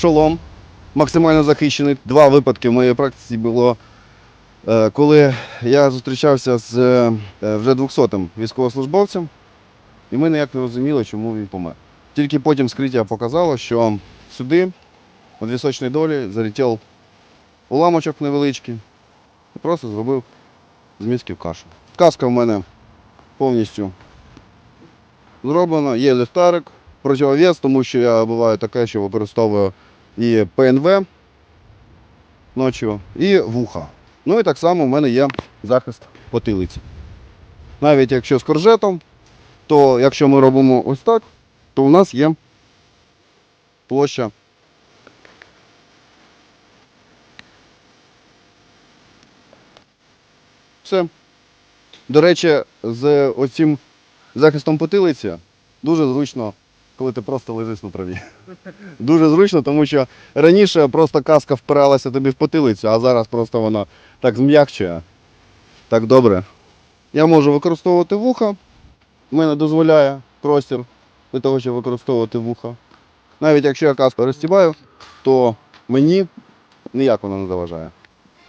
шолом максимально захищений. Два випадки в моїй практиці було, е, коли я зустрічався з е, вже 200-м військовослужбовцем, і ми ніяк не розуміли, чому він помер. Тільки потім скриття показало, що сюди, у вісочній долі, залетів уламочок невеличкий і просто зробив з мізків кашу. Каска в мене повністю зроблена, є ліхтарик, противовес, тому що я буваю таке, що використовую і ПНВ ночі, і вуха. Ну і так само в мене є захист потилиці. Навіть якщо з коржетом, то якщо ми робимо ось так, то у нас є площа. Все. До речі, з оцим захистом потилиці дуже зручно, коли ти просто лежиш на траві. Дуже зручно, тому що раніше просто каска впиралася тобі в потилицю, а зараз просто вона так зм'якчує. Так добре. Я можу використовувати вуха. В мене дозволяє простір для того, щоб використовувати вуха. Навіть якщо я каску розтібаю, то мені ніяк вона не заважає.